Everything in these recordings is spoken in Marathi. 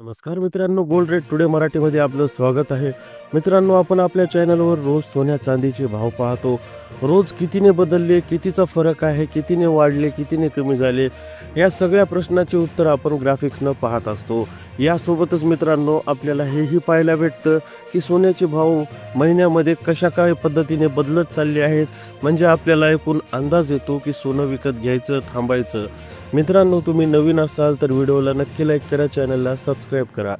नमस्कार मित्रांनो गोल्ड रेट टुडे मराठीमध्ये आपलं स्वागत आहे. मित्रांनो आपण आपल्या चॅनलवर रोज सोन्या चांदीचे भाव पाहतो. रोज कितीने बदलले कितीचा फरक आहे कितीने वाढले कितीने कमी झाले या सगळ्या प्रश्नाचे उत्तर आपण ग्राफिक्सनं पाहत असतो. यासोबतच मित्रांनो आपल्याला हेही पाहायला भेटतं की सोन्याचे भाव महिन्यामध्ये कशा काय पद्धतीने बदलत चालले आहेत. म्हणजे आपल्याला एकूण अंदाज येतो की सोनं विकत घ्यायचं थांबायचं. मित्रांनो तुम्ही नवीन असाल तर व्हिडिओला नक्की लाईक करा चॅनलला सबस्क्राईब करा.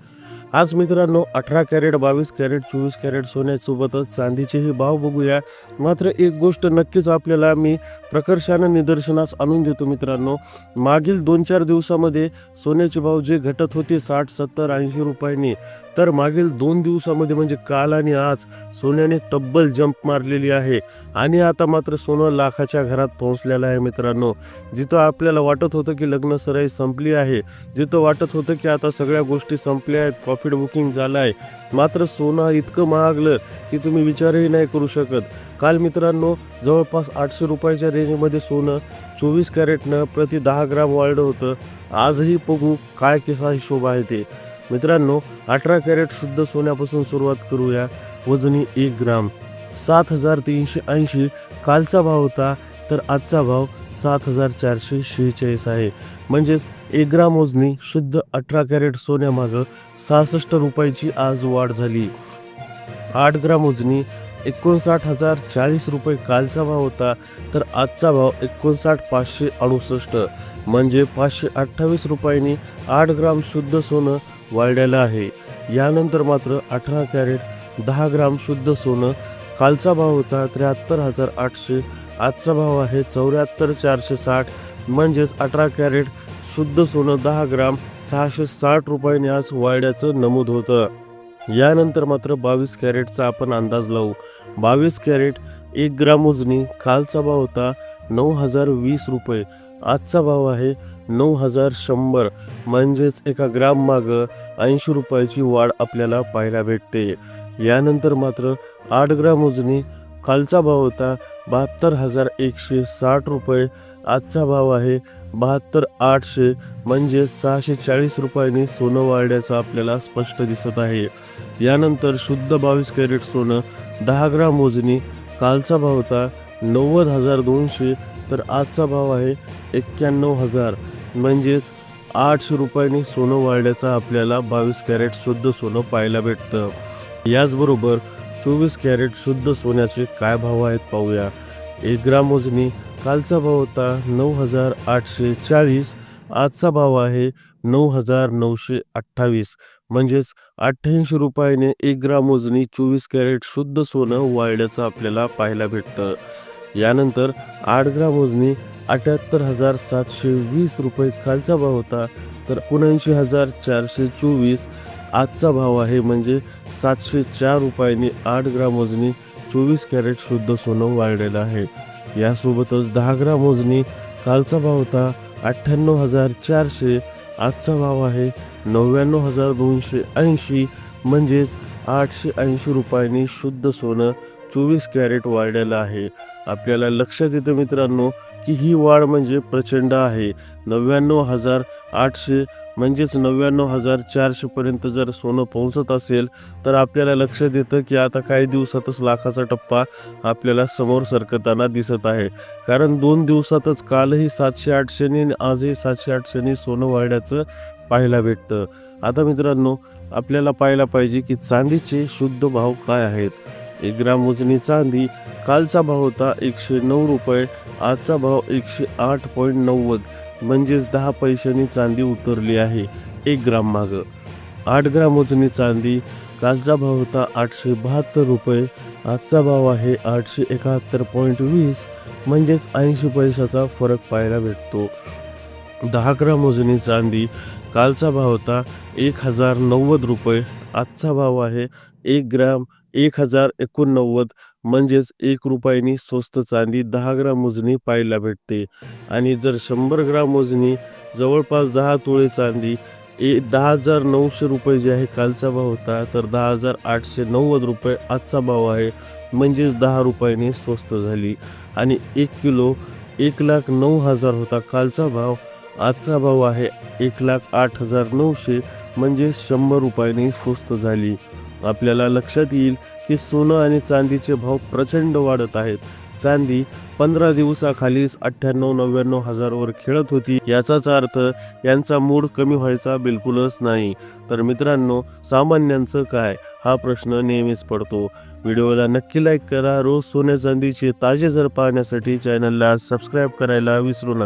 आज मित्रांनो अठरा कॅरेट बावीस कॅरेट चोवीस कॅरेट सोन्यासोबतच चांदीचेही भाव बघूया. मात्र एक गोष्ट नक्कीच आपल्याला मी प्रकर्षानं निदर्शनास आणून देतो मित्रांनो. मागील दोन चार दिवसामध्ये सोन्याचे भाव जे घटत होते साठ सत्तर ऐंशी रुपयांनी तर मागील दोन दिवसामध्ये म्हणजे काल आणि आज सोन्याने तब्बल जंप मारलेली आहे. आणि आता मात्र सोनं लाखाच्या घरात पोहोचलेलं आहे मित्रांनो. जिथं आपल्याला वाटत होतं की लग्न सराई संपली आहे. जिथं वाटत होतं की आता सगळ्या गोष्टी संपल्या आहेत. प्रॉफिट बुकिंग झालं आहे मात्र सोनं इतकं महागलं की तुम्ही विचारही नाही करू शकत. काल मित्रांनो जवळपास आठशे रुपयाच्या रेंजमध्ये सोनं चोवीस कॅरेटनं प्रति दहा ग्राम वाढलं होतं. आजही बघू काय कसा हिशोब आहे ते. मित्रांनो अठरा कॅरेट शुद्ध सोन्यापासून सुरुवात करूया. वजनी एक ग्राम. सात हजार तीनशे ऐंशी. कालचा भाव होता तर आजचा भाव सात हजार चारशे शेहेचाळीस आहे. म्हणजेच एक ग्राम वजनी शुद्ध अठरा कॅरेट सोन्यामागं सहासष्ट रुपयाची आज वाढ झाली. आठ ग्राम वजनी एकोणसाठ हजार चाळीस रुपये कालचा भाव होता तर आजचा भाव एकोणसाठ पाचशे अडुसष्ट. म्हणजे पाचशे अठ्ठावीस रुपयांनी आठ ग्राम शुद्ध सोनं वाढलेलं आहे. यानंतर मात्र अठरा कॅरेट दहा ग्राम शुद्ध सोनं कालचा भाव होता त्र्याहत्तर हजार आठशे आजचा भाव आहे चौऱ्याहत्तर चारशे साठ. म्हणजेच अठरा कॅरेट शुद्ध सोनं दहा ग्राम सहाशे साठ रुपयांनी आज वाढल्याचं नमूद होतं. यानंतर मात्र बावीस कॅरेटचा आपण अंदाज लावू. बावीस कॅरेट एक ग्राम उजनी कालचा भाव होता नऊ हजार वीस रुपये. आजचा भाव आहे नऊ हजार शंभर म्हणजेच एका ग्राम मागं ऐंशी रुपयाची वाढ आपल्याला पाहायला भेटते. यानंतर मात्र आठ ग्राम उजनी कालचा भाव होता बहात्तर हजार एकशे साठ रुपये. आजचा भाव आहे बहात्तर आठशे म्हणजे सहाशे चाळीस रुपयांनी सोनं वाढल्याचं आपल्याला स्पष्ट दिसत आहे. यानंतर शुद्ध बावीस कॅरेट सोनं दहा ग्राम मोजणी कालचा भाव होता नव्वद हजार दोनशे तर आजचा भाव आहे एक्क्याण्णव हजार. म्हणजेच आठशे रुपयांनी सोनं वाढल्याचं आपल्याला बावीस कॅरेट शुद्ध सोनं पाहायला भेटतं. याचबरोबर चोवीस कॅरेट शुद्ध सोन्याचे काय भाव आहेत पाहूया. एक ग्राम मोजणी कालचा भाव होता नऊ हजार आठशे चाळीस. आजचा भाव आहे नऊ हजार नऊशे अठ्ठावीस. म्हणजेच अठ्ठ्याऐंशी रुपयाने एक ग्राम मोजणी चोवीस कॅरेट शुद्ध सोनं वाढल्याचं आपल्याला पाहायला भेटतं. यानंतर आठ ग्राम मोजणी अठ्याहत्तर हजार सातशे वीस रुपये खालचा भाव होता. तर एकोणऐंशी हजार चारशे चोवीस आजचा भाव आहे म्हणजे सातशे चार रुपयांनी आठ ग्राम वजनी चोवीस कॅरेट शुद्ध सोनं वाढलेलं आहे. यासोबतच दहा ग्राम वजनी कालचा भाव होता अठ्ठ्याण्णव हजार चारशे. आजचा भाव आहे नव्याण्णव हजार दोनशे ऐंशी म्हणजेच आठशे ऐंशी रुपयांनी शुद्ध सोनं चोवीस कॅरेट वाढलेलं आहे. आपल्याला लक्षात येतं मित्रांनो की ही वाढ म्हणजे प्रचंड आहे. नव्याण्णव हजार आठशे म्हणजेच नव्याण्णव हजार चारशेपर्यंत जर सोनं पोहोचत असेल तर आपल्याला लक्षात येतं की आता काही दिवसातच लाखाचा टप्पा आपल्याला समोर सरकताना दिसत आहे. कारण दोन दिवसातच कालही सातशे आठशेने आजही सातशे आठशेने सोनं वाढल्याचं पाहायला भेटतं. आता मित्रांनो आपल्याला पाहायला पाहिजे की चांदीचे शुद्ध भाव काय आहेत? एक ग्राम वजनी चांदी कालचा भाव होता एकशे नऊ रुपये आजचा भाव एकशे आठ पॉईंट नव्वद. म्हणजेच दहा पैशांनी चांदी उतरली आहे एक ग्राम मागं. आठ ग्राम वजनी चांदी कालचा भाव होता आठशे बहात्तर रुपये आजचा भाव आहे आठशे एकाहत्तर पॉईंट वीस म्हणजेच ऐंशी पैशाचा फरक पाहायला भेटतो. दहा ग्राम वजनी चांदी कालचा भाव होता एक हजार नव्वद रुपये आजचा भाव आहे एक ग्राम एक हजार एकोणनव्वद म्हणजेच एक रुपयानी स्वस्त चांदी दहा ग्राम मोजणी पाहायला भेटते. आणि जर शंभर ग्राम मोजणी जवळपास दहा तोळे चांदी ए दहा हजार नऊशे रुपये जे आहे कालचा भाव होता तर दहा हजार आठशे नव्वद रुपये आजचा भाव आहे. म्हणजेच दहा रुपयाने स्वस्त झाली. आणि एक किलो एक लाख नऊ हजार होता कालचा भाव. आजचा भाव आहे एक लाख आठ हजार नऊशे म्हणजे शंभर रुपयांनी स्वस्त झाली. आपल्याला लक्षात येईल की सोनं आणि चांदीचे भाव प्रचंड वाढत आहेत. चांदी पंधरा दिवसाखालीच अठ्ठ्याण्णव नव्याण्णव हजारवर खेळत होती. याचाच अर्थ यांचा मूड कमी व्हायचा बिलकुलच नाही. तर मित्रांनो सामान्यांचं काय? हा प्रश्न नेहमीच पडतो. व्हिडिओला नक्की लाईक करा. रोज सोन्या चांदीचे ताजे दर पाहण्यासाठी चॅनलला सबस्क्राईब करायला विसरू नका.